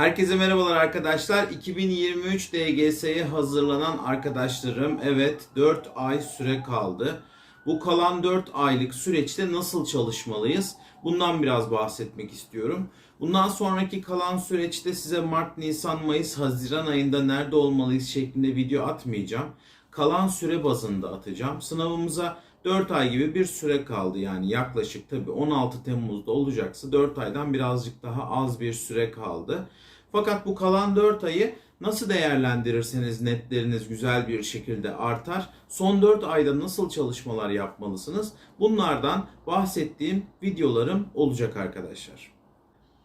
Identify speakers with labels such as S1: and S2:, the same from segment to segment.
S1: Herkese merhabalar arkadaşlar. 2023 DGS'ye hazırlanan arkadaşlarım. Evet 4 ay süre kaldı. Bu kalan 4 aylık süreçte nasıl çalışmalıyız? Bundan biraz bahsetmek istiyorum. Bundan sonraki kalan süreçte size Mart, Nisan, Mayıs, Haziran ayında nerede olmalıyız şeklinde video atmayacağım. Kalan süre bazında atacağım. Sınavımıza 4 ay gibi bir süre kaldı yani yaklaşık tabii 16 Temmuz'da olacaksa 4 aydan birazcık daha az bir süre kaldı. Fakat bu kalan 4 ayı nasıl değerlendirirseniz netleriniz güzel bir şekilde artar. Son 4 ayda nasıl çalışmalar yapmalısınız? Bunlardan bahsettiğim videolarım olacak arkadaşlar.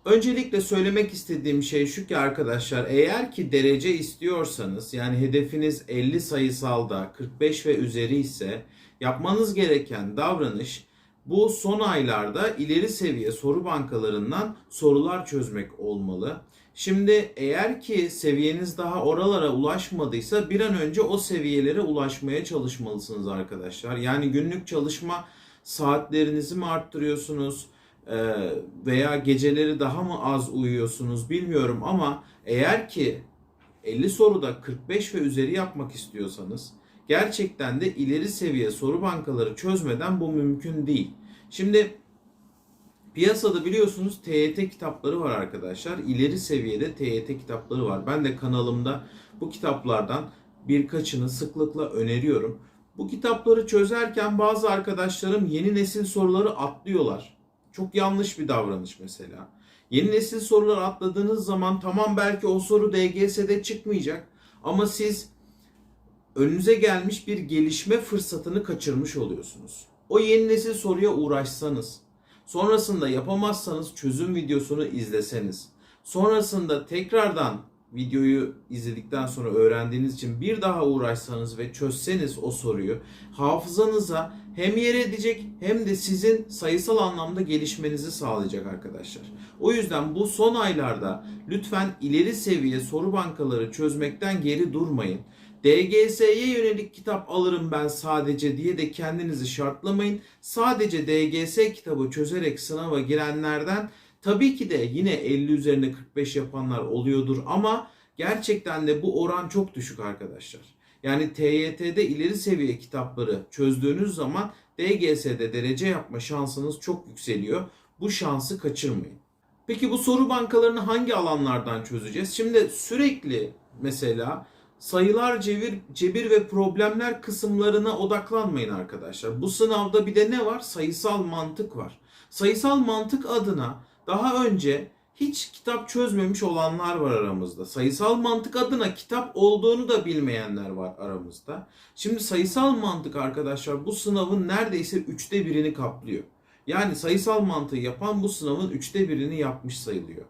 S1: Öncelikle söylemek istediğim şey şu ki arkadaşlar eğer ki derece istiyorsanız yani hedefiniz 50 sayısalda 45 ve üzeri ise yapmanız gereken davranış bu son aylarda ileri seviye soru bankalarından sorular çözmek olmalı. Şimdi eğer ki seviyeniz daha oralara ulaşmadıysa bir an önce o seviyelere ulaşmaya çalışmalısınız arkadaşlar. Yani günlük çalışma saatlerinizi mi arttırıyorsunuz? Ee, veya geceleri daha mı az uyuyorsunuz bilmiyorum ama eğer ki 50 soruda 45 ve üzeri yapmak istiyorsanız gerçekten de ileri seviye soru bankaları çözmeden bu mümkün değil. Şimdi piyasada biliyorsunuz TYT kitapları var arkadaşlar. İleri seviyede TYT kitapları var. Ben de kanalımda bu kitaplardan birkaçını sıklıkla öneriyorum. Bu kitapları çözerken bazı arkadaşlarım yeni nesil soruları atlıyorlar. Çok yanlış bir davranış mesela. Yeni nesil soruları atladığınız zaman tamam belki o soru DGS'de çıkmayacak ama siz önünüze gelmiş bir gelişme fırsatını kaçırmış oluyorsunuz. O yeni nesil soruya uğraşsanız, sonrasında yapamazsanız çözüm videosunu izleseniz, sonrasında tekrardan videoyu izledikten sonra öğrendiğiniz için bir daha uğraşsanız ve çözseniz o soruyu hafızanıza hem yer edecek hem de sizin sayısal anlamda gelişmenizi sağlayacak arkadaşlar. O yüzden bu son aylarda lütfen ileri seviye soru bankaları çözmekten geri durmayın. DGS'ye yönelik kitap alırım ben sadece diye de kendinizi şartlamayın. Sadece DGS kitabı çözerek sınava girenlerden tabii ki de yine 50 üzerine 45 yapanlar oluyordur ama gerçekten de bu oran çok düşük arkadaşlar. Yani TYT'de ileri seviye kitapları çözdüğünüz zaman DGS'de derece yapma şansınız çok yükseliyor. Bu şansı kaçırmayın. Peki bu soru bankalarını hangi alanlardan çözeceğiz? Şimdi sürekli mesela sayılar, cebir, cebir ve problemler kısımlarına odaklanmayın arkadaşlar. Bu sınavda bir de ne var? Sayısal mantık var. Sayısal mantık adına daha önce hiç kitap çözmemiş olanlar var aramızda. Sayısal mantık adına kitap olduğunu da bilmeyenler var aramızda. Şimdi sayısal mantık arkadaşlar bu sınavın neredeyse üçte birini kaplıyor. Yani sayısal mantığı yapan bu sınavın üçte birini yapmış sayılıyor.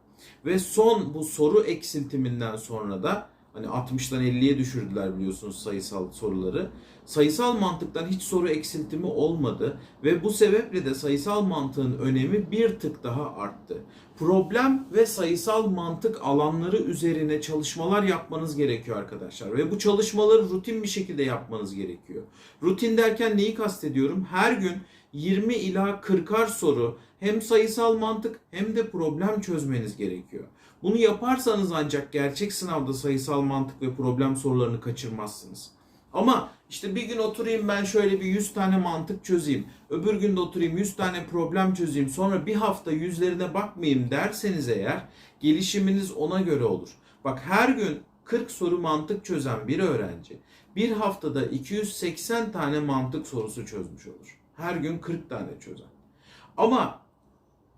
S1: Ve son bu soru eksiltiminden sonra da Hani 60'tan 50'ye düşürdüler biliyorsunuz sayısal soruları. Sayısal mantıktan hiç soru eksiltimi olmadı ve bu sebeple de sayısal mantığın önemi bir tık daha arttı. Problem ve sayısal mantık alanları üzerine çalışmalar yapmanız gerekiyor arkadaşlar ve bu çalışmaları rutin bir şekilde yapmanız gerekiyor. Rutin derken neyi kastediyorum? Her gün 20 ila 40'ar soru hem sayısal mantık hem de problem çözmeniz gerekiyor. Bunu yaparsanız ancak gerçek sınavda sayısal mantık ve problem sorularını kaçırmazsınız. Ama işte bir gün oturayım ben şöyle bir 100 tane mantık çözeyim. Öbür gün de oturayım 100 tane problem çözeyim. Sonra bir hafta yüzlerine bakmayayım derseniz eğer gelişiminiz ona göre olur. Bak her gün 40 soru mantık çözen bir öğrenci bir haftada 280 tane mantık sorusu çözmüş olur. Her gün 40 tane çözen. Ama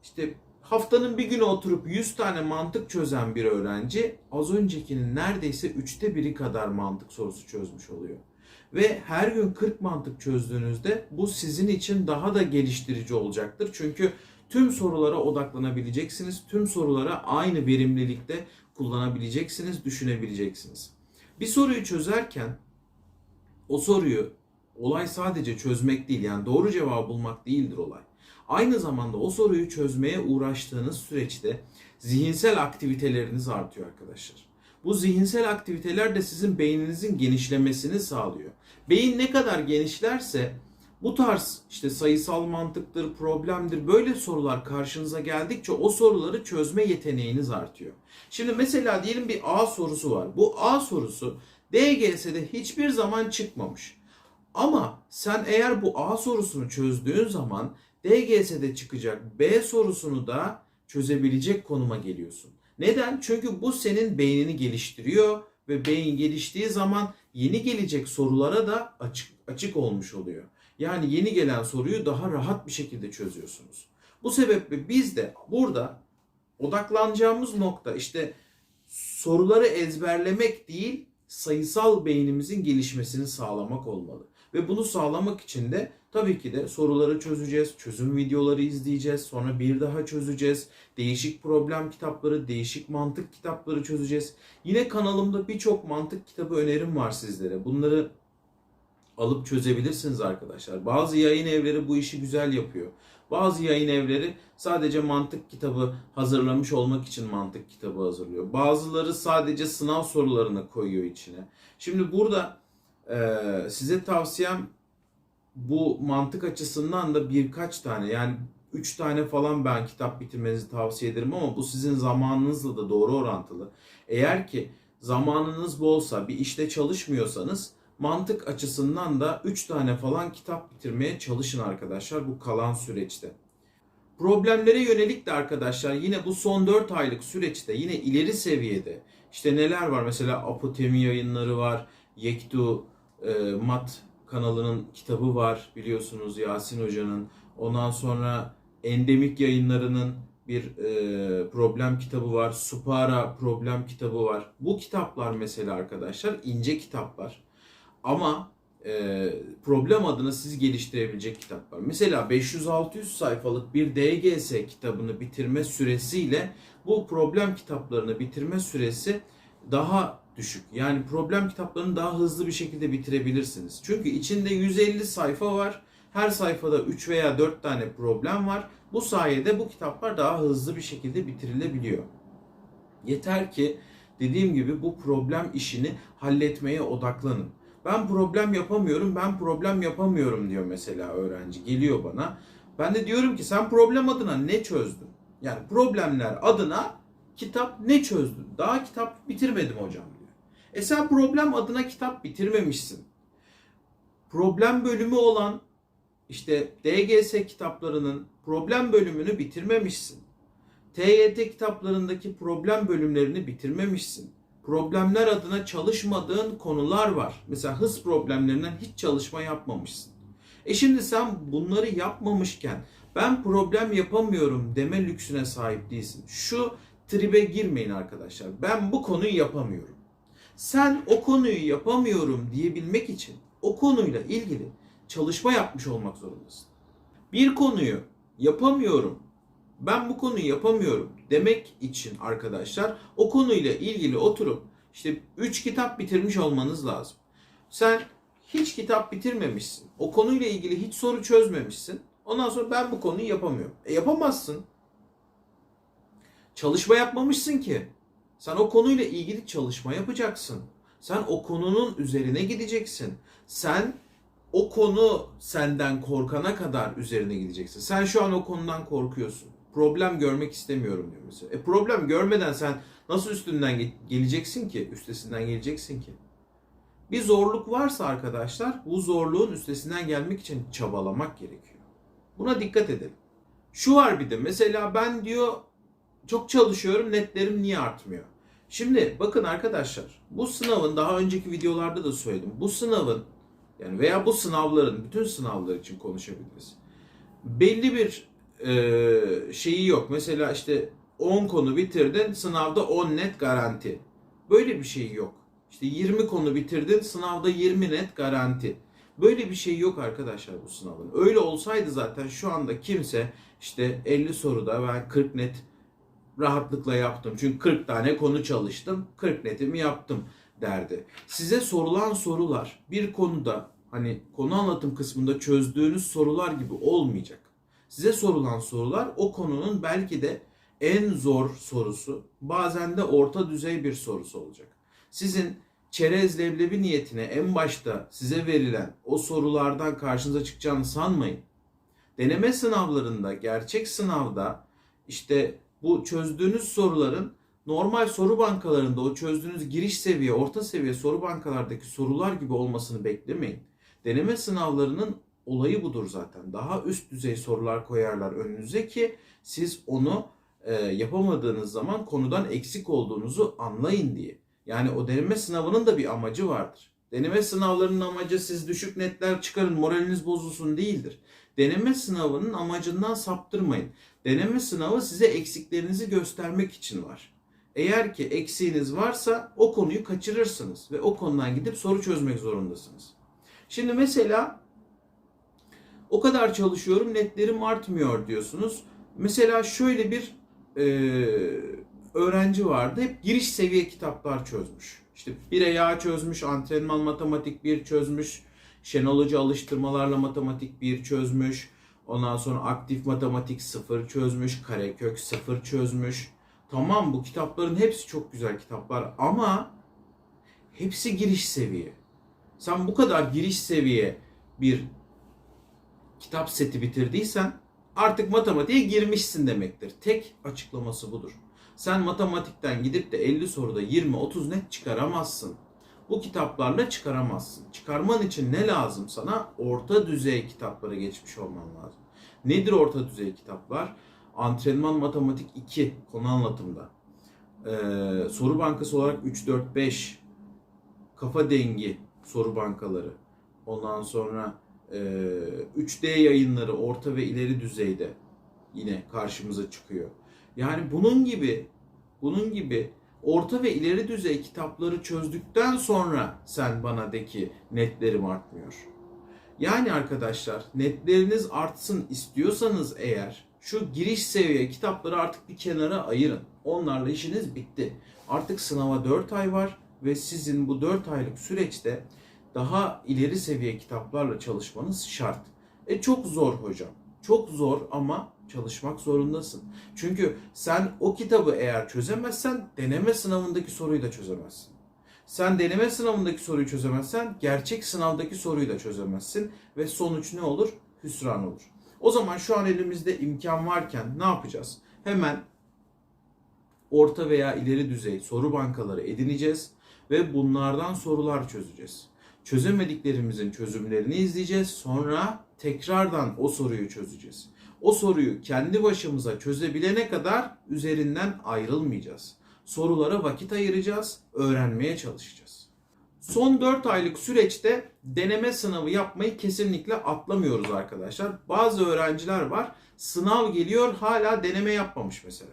S1: işte haftanın bir günü oturup 100 tane mantık çözen bir öğrenci az öncekinin neredeyse üçte biri kadar mantık sorusu çözmüş oluyor. Ve her gün 40 mantık çözdüğünüzde bu sizin için daha da geliştirici olacaktır. Çünkü tüm sorulara odaklanabileceksiniz. Tüm sorulara aynı verimlilikte kullanabileceksiniz, düşünebileceksiniz. Bir soruyu çözerken o soruyu olay sadece çözmek değil yani doğru cevabı bulmak değildir olay. Aynı zamanda o soruyu çözmeye uğraştığınız süreçte zihinsel aktiviteleriniz artıyor arkadaşlar. Bu zihinsel aktiviteler de sizin beyninizin genişlemesini sağlıyor. Beyin ne kadar genişlerse Bu tarz işte sayısal mantıktır, problemdir böyle sorular karşınıza geldikçe o soruları çözme yeteneğiniz artıyor. Şimdi mesela diyelim bir A sorusu var. Bu A sorusu DGS'de hiçbir zaman çıkmamış. Ama sen eğer bu A sorusunu çözdüğün zaman DGS'de çıkacak B sorusunu da çözebilecek konuma geliyorsun. Neden? Çünkü bu senin beynini geliştiriyor ve beyin geliştiği zaman yeni gelecek sorulara da açık açık olmuş oluyor. Yani yeni gelen soruyu daha rahat bir şekilde çözüyorsunuz. Bu sebeple biz de burada odaklanacağımız nokta işte soruları ezberlemek değil, sayısal beynimizin gelişmesini sağlamak olmalı. Ve bunu sağlamak için de tabii ki de soruları çözeceğiz, çözüm videoları izleyeceğiz, sonra bir daha çözeceğiz. Değişik problem kitapları, değişik mantık kitapları çözeceğiz. Yine kanalımda birçok mantık kitabı önerim var sizlere. Bunları alıp çözebilirsiniz arkadaşlar. Bazı yayın evleri bu işi güzel yapıyor. Bazı yayın evleri sadece mantık kitabı hazırlamış olmak için mantık kitabı hazırlıyor. Bazıları sadece sınav sorularını koyuyor içine. Şimdi burada e, size tavsiyem bu mantık açısından da birkaç tane yani 3 tane falan ben kitap bitirmenizi tavsiye ederim ama bu sizin zamanınızla da doğru orantılı. Eğer ki zamanınız bolsa bir işte çalışmıyorsanız mantık açısından da 3 tane falan kitap bitirmeye çalışın arkadaşlar bu kalan süreçte. Problemlere yönelik de arkadaşlar yine bu son 4 aylık süreçte yine ileri seviyede işte neler var mesela Apotemi yayınları var, Yektu e, Mat kanalının kitabı var biliyorsunuz Yasin Hoca'nın. Ondan sonra Endemik yayınlarının bir e, problem kitabı var. Supara problem kitabı var. Bu kitaplar mesela arkadaşlar ince kitaplar. Ama e, problem adına siz geliştirebilecek kitaplar. Mesela 500-600 sayfalık bir DGS kitabını bitirme süresiyle bu problem kitaplarını bitirme süresi daha düşük. Yani problem kitaplarını daha hızlı bir şekilde bitirebilirsiniz. Çünkü içinde 150 sayfa var. Her sayfada 3 veya 4 tane problem var. Bu sayede bu kitaplar daha hızlı bir şekilde bitirilebiliyor. Yeter ki dediğim gibi bu problem işini halletmeye odaklanın. Ben problem yapamıyorum, ben problem yapamıyorum diyor mesela öğrenci. Geliyor bana. Ben de diyorum ki sen problem adına ne çözdün? Yani problemler adına kitap ne çözdün? Daha kitap bitirmedim hocam. E sen problem adına kitap bitirmemişsin. Problem bölümü olan işte DGS kitaplarının problem bölümünü bitirmemişsin. TYT kitaplarındaki problem bölümlerini bitirmemişsin. Problemler adına çalışmadığın konular var. Mesela hız problemlerinden hiç çalışma yapmamışsın. E şimdi sen bunları yapmamışken ben problem yapamıyorum deme lüksüne sahip değilsin. Şu tribe girmeyin arkadaşlar. Ben bu konuyu yapamıyorum. Sen o konuyu yapamıyorum diyebilmek için o konuyla ilgili çalışma yapmış olmak zorundasın. Bir konuyu yapamıyorum, ben bu konuyu yapamıyorum demek için arkadaşlar o konuyla ilgili oturup işte 3 kitap bitirmiş olmanız lazım. Sen hiç kitap bitirmemişsin. O konuyla ilgili hiç soru çözmemişsin. Ondan sonra ben bu konuyu yapamıyorum. E yapamazsın. Çalışma yapmamışsın ki. Sen o konuyla ilgili çalışma yapacaksın. Sen o konunun üzerine gideceksin. Sen o konu senden korkana kadar üzerine gideceksin. Sen şu an o konudan korkuyorsun. Problem görmek istemiyorum diyor mesela. E problem görmeden sen nasıl üstünden ge- geleceksin ki? Üstesinden geleceksin ki. Bir zorluk varsa arkadaşlar bu zorluğun üstesinden gelmek için çabalamak gerekiyor. Buna dikkat edelim. Şu var bir de mesela ben diyor çok çalışıyorum netlerim niye artmıyor? Şimdi bakın arkadaşlar bu sınavın daha önceki videolarda da söyledim. Bu sınavın yani veya bu sınavların bütün sınavlar için konuşabiliriz. Belli bir e, şeyi yok. Mesela işte 10 konu bitirdin sınavda 10 net garanti. Böyle bir şey yok. İşte 20 konu bitirdin sınavda 20 net garanti. Böyle bir şey yok arkadaşlar bu sınavın. Öyle olsaydı zaten şu anda kimse işte 50 soruda ben 40 net rahatlıkla yaptım. Çünkü 40 tane konu çalıştım. 40 netimi yaptım derdi. Size sorulan sorular bir konuda hani konu anlatım kısmında çözdüğünüz sorular gibi olmayacak. Size sorulan sorular o konunun belki de en zor sorusu, bazen de orta düzey bir sorusu olacak. Sizin çerez leblebi niyetine en başta size verilen o sorulardan karşınıza çıkacağını sanmayın. Deneme sınavlarında, gerçek sınavda işte bu çözdüğünüz soruların normal soru bankalarında o çözdüğünüz giriş seviye, orta seviye soru bankalardaki sorular gibi olmasını beklemeyin. Deneme sınavlarının olayı budur zaten. Daha üst düzey sorular koyarlar önünüze ki siz onu e, yapamadığınız zaman konudan eksik olduğunuzu anlayın diye. Yani o deneme sınavının da bir amacı vardır. Deneme sınavlarının amacı siz düşük netler çıkarın, moraliniz bozulsun değildir. Deneme sınavının amacından saptırmayın. Deneme sınavı size eksiklerinizi göstermek için var. Eğer ki eksiğiniz varsa o konuyu kaçırırsınız ve o konudan gidip soru çözmek zorundasınız. Şimdi mesela o kadar çalışıyorum netlerim artmıyor diyorsunuz. Mesela şöyle bir e, öğrenci vardı. Hep giriş seviye kitaplar çözmüş. İşte 1'e yağ çözmüş, antrenman matematik 1 çözmüş, Şenol Hoca alıştırmalarla matematik 1 çözmüş. Ondan sonra aktif matematik 0 çözmüş, karekök 0 çözmüş. Tamam bu kitapların hepsi çok güzel kitaplar ama hepsi giriş seviye. Sen bu kadar giriş seviye bir kitap seti bitirdiysen artık matematiğe girmişsin demektir. Tek açıklaması budur. Sen matematikten gidip de 50 soruda 20-30 net çıkaramazsın. Bu kitaplarla çıkaramazsın. Çıkarman için ne lazım sana? Orta düzey kitaplara geçmiş olman lazım. Nedir orta düzey kitaplar? Antrenman Matematik 2 konu anlatımda. Ee, soru bankası olarak 3, 4, 5 kafa dengi soru bankaları. Ondan sonra e, 3D yayınları orta ve ileri düzeyde yine karşımıza çıkıyor. Yani bunun gibi bunun gibi orta ve ileri düzey kitapları çözdükten sonra sen bana de ki netlerim artmıyor. Yani arkadaşlar netleriniz artsın istiyorsanız eğer şu giriş seviye kitapları artık bir kenara ayırın. Onlarla işiniz bitti. Artık sınava 4 ay var ve sizin bu 4 aylık süreçte daha ileri seviye kitaplarla çalışmanız şart. E çok zor hocam. Çok zor ama çalışmak zorundasın. Çünkü sen o kitabı eğer çözemezsen deneme sınavındaki soruyu da çözemezsin. Sen deneme sınavındaki soruyu çözemezsen gerçek sınavdaki soruyu da çözemezsin ve sonuç ne olur? Hüsran olur. O zaman şu an elimizde imkan varken ne yapacağız? Hemen orta veya ileri düzey soru bankaları edineceğiz ve bunlardan sorular çözeceğiz. Çözemediklerimizin çözümlerini izleyeceğiz. Sonra tekrardan o soruyu çözeceğiz. O soruyu kendi başımıza çözebilene kadar üzerinden ayrılmayacağız. Sorulara vakit ayıracağız, öğrenmeye çalışacağız. Son 4 aylık süreçte deneme sınavı yapmayı kesinlikle atlamıyoruz arkadaşlar. Bazı öğrenciler var, sınav geliyor hala deneme yapmamış mesela.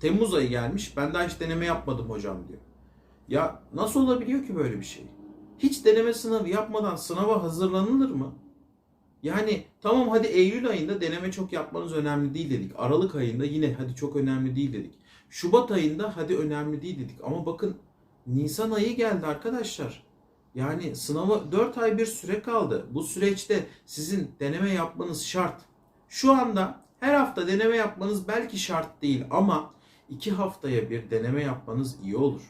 S1: Temmuz ayı gelmiş, ben daha hiç deneme yapmadım hocam diyor. Ya nasıl olabiliyor ki böyle bir şey? Hiç deneme sınavı yapmadan sınava hazırlanılır mı? Yani tamam hadi Eylül ayında deneme çok yapmanız önemli değil dedik. Aralık ayında yine hadi çok önemli değil dedik. Şubat ayında hadi önemli değil dedik. Ama bakın Nisan ayı geldi arkadaşlar. Yani sınava 4 ay bir süre kaldı. Bu süreçte sizin deneme yapmanız şart. Şu anda her hafta deneme yapmanız belki şart değil ama 2 haftaya bir deneme yapmanız iyi olur.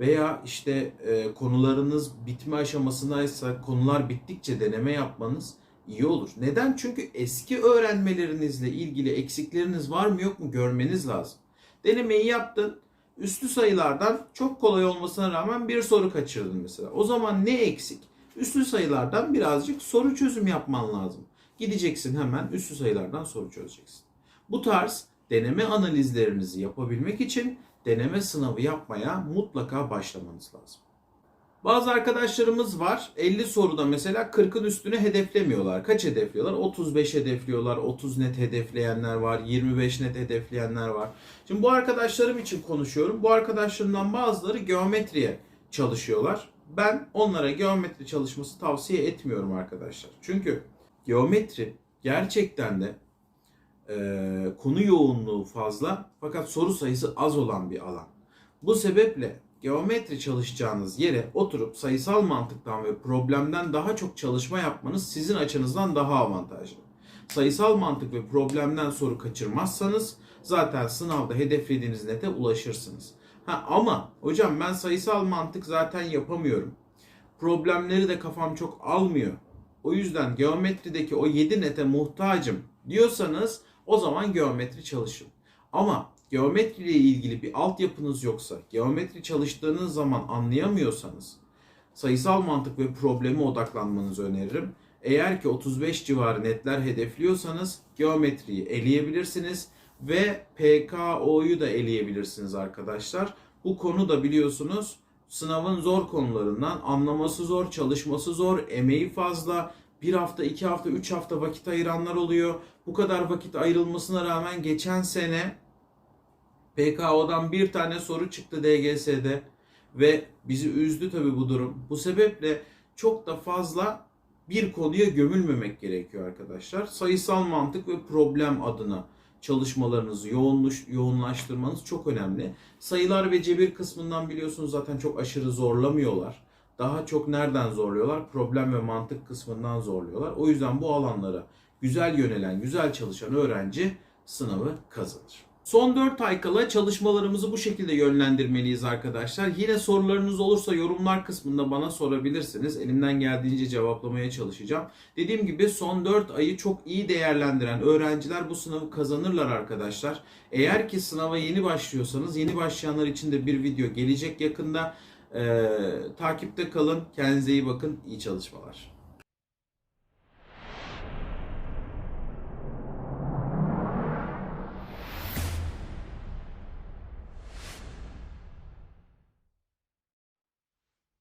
S1: Veya işte e, konularınız bitme aşamasındaysa konular bittikçe deneme yapmanız iyi olur. Neden? Çünkü eski öğrenmelerinizle ilgili eksikleriniz var mı yok mu görmeniz lazım. Denemeyi yaptın. Üstü sayılardan çok kolay olmasına rağmen bir soru kaçırdın mesela. O zaman ne eksik? Üstü sayılardan birazcık soru çözüm yapman lazım. Gideceksin hemen üstü sayılardan soru çözeceksin. Bu tarz deneme analizlerinizi yapabilmek için deneme sınavı yapmaya mutlaka başlamanız lazım. Bazı arkadaşlarımız var 50 soruda mesela 40'ın üstüne hedeflemiyorlar. Kaç hedefliyorlar? 35 hedefliyorlar, 30 net hedefleyenler var, 25 net hedefleyenler var. Şimdi bu arkadaşlarım için konuşuyorum. Bu arkadaşlarımdan bazıları geometriye çalışıyorlar. Ben onlara geometri çalışması tavsiye etmiyorum arkadaşlar. Çünkü geometri gerçekten de e, konu yoğunluğu fazla fakat soru sayısı az olan bir alan. Bu sebeple geometri çalışacağınız yere oturup sayısal mantıktan ve problemden daha çok çalışma yapmanız sizin açınızdan daha avantajlı. Sayısal mantık ve problemden soru kaçırmazsanız zaten sınavda hedeflediğiniz nete ulaşırsınız. Ha ama hocam ben sayısal mantık zaten yapamıyorum. Problemleri de kafam çok almıyor. O yüzden geometrideki o 7 nete muhtacım diyorsanız o zaman geometri çalışın. Ama geometri ile ilgili bir altyapınız yoksa, geometri çalıştığınız zaman anlayamıyorsanız sayısal mantık ve probleme odaklanmanızı öneririm. Eğer ki 35 civarı netler hedefliyorsanız geometriyi eleyebilirsiniz ve PKO'yu da eleyebilirsiniz arkadaşlar. Bu konu da biliyorsunuz sınavın zor konularından anlaması zor, çalışması zor, emeği fazla. Bir hafta, iki hafta, üç hafta vakit ayıranlar oluyor. Bu kadar vakit ayrılmasına rağmen geçen sene PKO'dan bir tane soru çıktı DGS'de ve bizi üzdü tabii bu durum. Bu sebeple çok da fazla bir konuya gömülmemek gerekiyor arkadaşlar. Sayısal mantık ve problem adına çalışmalarınızı yoğunluş, yoğunlaştırmanız çok önemli. Sayılar ve cebir kısmından biliyorsunuz zaten çok aşırı zorlamıyorlar. Daha çok nereden zorluyorlar? Problem ve mantık kısmından zorluyorlar. O yüzden bu alanlara güzel yönelen, güzel çalışan öğrenci sınavı kazanır. Son 4 ay kala çalışmalarımızı bu şekilde yönlendirmeliyiz arkadaşlar. Yine sorularınız olursa yorumlar kısmında bana sorabilirsiniz. Elimden geldiğince cevaplamaya çalışacağım. Dediğim gibi son 4 ayı çok iyi değerlendiren öğrenciler bu sınavı kazanırlar arkadaşlar. Eğer ki sınava yeni başlıyorsanız yeni başlayanlar için de bir video gelecek yakında. Ee, takipte kalın. Kendinize iyi bakın. İyi çalışmalar.